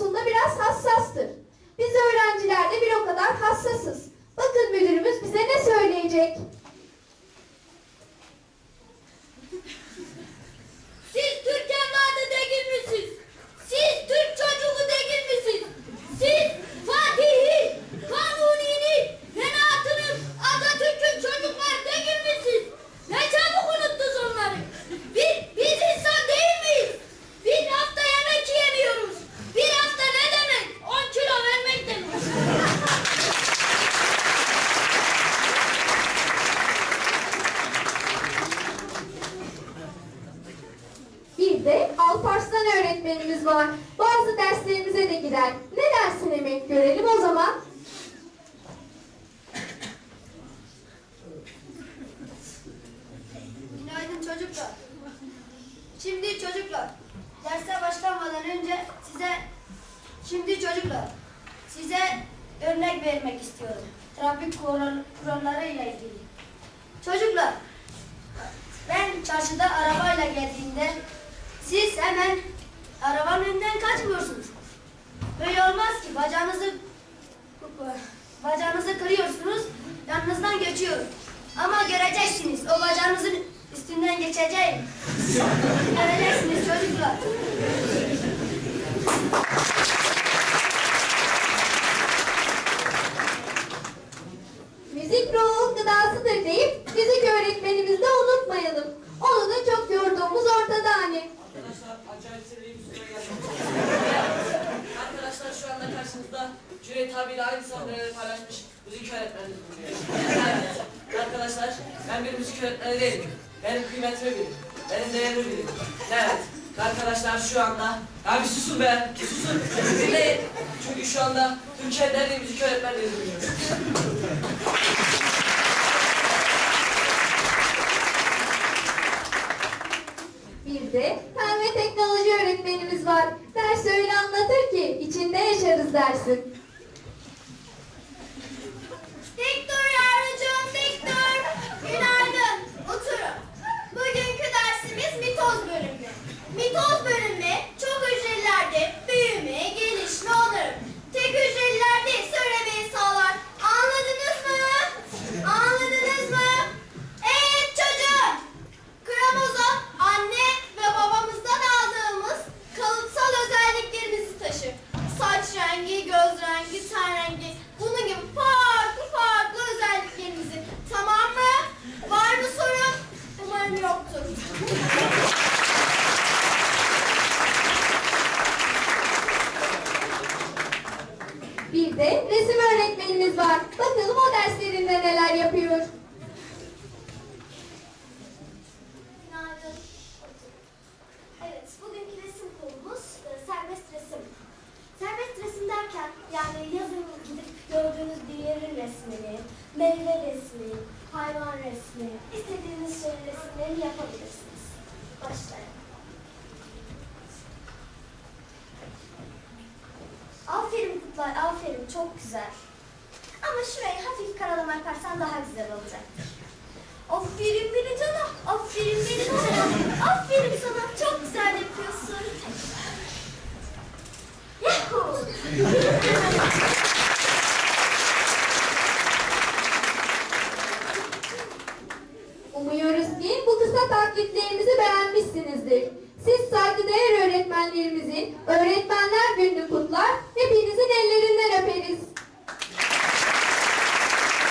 konusunda biraz hassastır. Biz öğrenciler de bir o kadar hassasız. Bakın müdürümüz bize ne öğretmenimiz var. Bazı derslerimize de gider. Ne dersin Emek görelim o zaman. Günaydın çocuklar. Şimdi çocuklar, derse başlamadan önce size şimdi çocuklar size örnek vermek istiyorum. Trafik kural- kuralları ile ilgili. Çocuklar, ben çarşıda arabayla geldiğimde siz hemen arabanın önünden kaçmıyorsunuz. Böyle olmaz ki bacağınızı bacağınızı kırıyorsunuz, yanınızdan geçiyorum. Ama göreceksiniz o bacağınızın üstünden geçeceğim. Göreceksiniz çocuklar. Karşınızda Cüneyt abiyle aynı sahneleri paylaşmış müzik öğretmenimiz. Evet. Arkadaşlar ben bir müzik öğretmeni değilim. Benim kıymetimi bilin. Benim değerimi bilin. Evet. Arkadaşlar şu anda ya bir susun be. Bir susun. Dinleyin. Çünkü şu anda iyi müzik öğretmenleri bulunuyor. Bir de ve teknoloji öğretmenimiz var. Ders öyle anlatır ki içinde yaşarız dersin. Resmini, meyve resmi, hayvan resmi, istediğiniz şeyin resimlerini yapabilirsiniz. Başlayalım. Aferin Kutlay, aferin. Çok güzel. Ama şurayı hafif karalama yaparsan daha güzel olacaktır. Aferin beni canım. Aferin beni canım. Aferin sana. Çok güzel yapıyorsun. Kısa taklitlerimizi beğenmişsinizdir. Siz saygıdeğer öğretmenlerimizin öğretmen